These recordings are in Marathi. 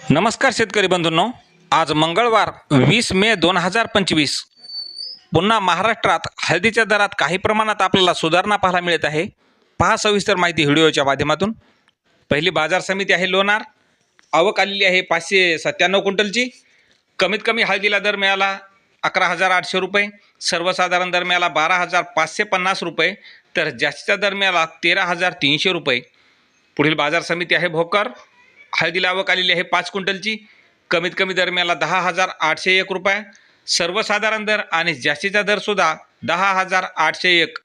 नमस्कार शेतकरी बंधूंनो. आज मंगळवार वीस मे दोन हजार पंचवीस. पुन्हा महाराष्ट्रात हळदीच्या दरात काही प्रमाणात आपल्याला सुधारणा पाहायला मिळत आहे. पहा सविस्तर माहिती व्हिडिओच्या माध्यमातून. पहिली बाजार समिती आहे लोणार. आवक आलेली आहे पाचशे सत्त्याण्णव क्विंटलची. कमीत कमी हळदीला दर मिळाला अकरा हजार आठशे रुपये. सर्वसाधारण दर मिळाला बारा हजार पाचशे पन्नास रुपये. तर जास्तीचा दर मिळाला तेरा हजार तीनशे रुपये. पुढील बाजार समिती आहे भोकर. हळदीला आवक आलेली आहे पाच क्विंटलची. कमीत कमी दर मिळाला दहा हजार आठशे एक रुपये. सर्वसाधारण दर आणि जास्तीचा दरसुद्धा दहा हजार आठशे एक.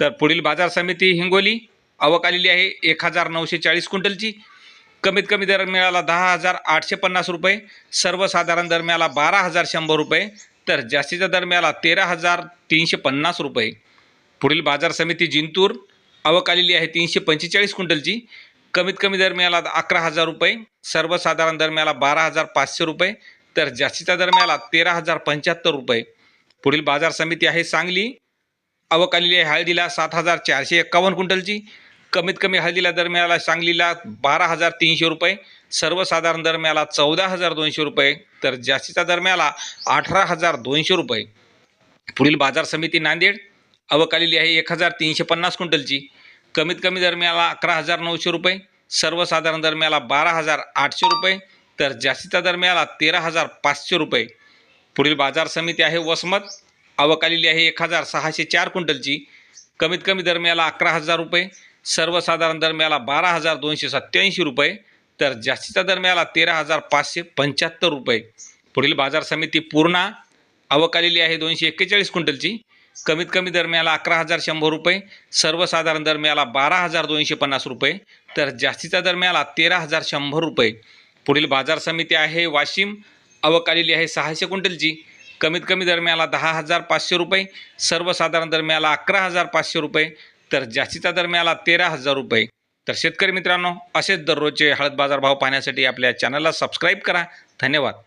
तर पुढील बाजार समिती हिंगोली आवक आलेली आहे एक हजार नऊशे चाळीस क्विंटलची. कमीत कमी दर मिळाला दहा हजार आठशे पन्नास रुपये. सर्वसाधारण दर मिळाला बारा हजार शंभर रुपये. तर जास्तीचा दर मिळाला तेरा हजार तीनशे पन्नास रुपये. पुढील बाजार समिती जिंतूर आवक आलेली आहे तीनशे पंचेचाळीस क्विंटलची. कमीत कमी दर मिळाला अकरा हजार रुपये सर्वसाधारण दर मिळाला बारा हजार पाचशे रुपये तर जास्तीचा दर मिळाला तेरा हजार पंच्याहत्तर रुपये. पुढील बाजार समिती आहे सांगली. आवक आलेली आहे हळदीला सात हजार चारशे एक्कावन्न क्विंटलची. कमीत कमी हळदीला दर मिळाला सांगलीला बारा हजार तीनशे रुपये सर्वसाधारण दर मिळाला चौदा हजार दोनशे रुपये तर जास्तीचा दर मिळाला अठरा हजार दोनशे रुपये. पुढील बाजार समिती नांदेड. आवक आलेली आहे एक हजार तीनशे पन्नास क्विंटलची. कमीत कमी दरम्याला अकरा हजार नऊशे रुपये सर्वसाधारण दरम्याला बारा हजार आठशे रुपये तर जास्तीचा दरम्याला तेरा हजार पाचशे रुपये. पुढील बाजार समिती आहे वसमत आवक आलेली आहे एक हजार सहाशे चार क्विंटलची. कमीत कमी दरम्याला अकरा हजार रुपये सर्वसाधारण दरम्याला बारा हजार दोनशे सत्त्याऐंशी रुपये तर जास्तीचा दरम्याला तेरा हजार पाचशे पंच्याहत्तर रुपये. पुढील बाजार समिती पूर्णा आवक आलेली आहे दोनशे एक्केचाळीस क्विंटलची. कमीत कमी दर मिळाला अकरा हजार शंभर रुपये सर्वसाधारण दर मिळाला बारा हजार दोनशे पन्नास रुपये तर जास्तीचा दर मिळाला तेरा हजार शंभर रुपये. पुढील बाजार समिती आहे वाशिम आवक आलेली आहे सहाशे क्विंटलची. कमीत कमी दर मिळाला दहा हजार पाचशे रुपये सर्वसाधारण दर मिळाला अकरा हजार पाचशे रुपये तर जास्तीचा दर मिळाला तेरा हजार रुपये. तर शेतकरी मित्रांनो असेच दररोजचे हळद बाजार भाव पाहण्यासाठी आपल्या चॅनलला सबस्क्राईब करा. धन्यवाद.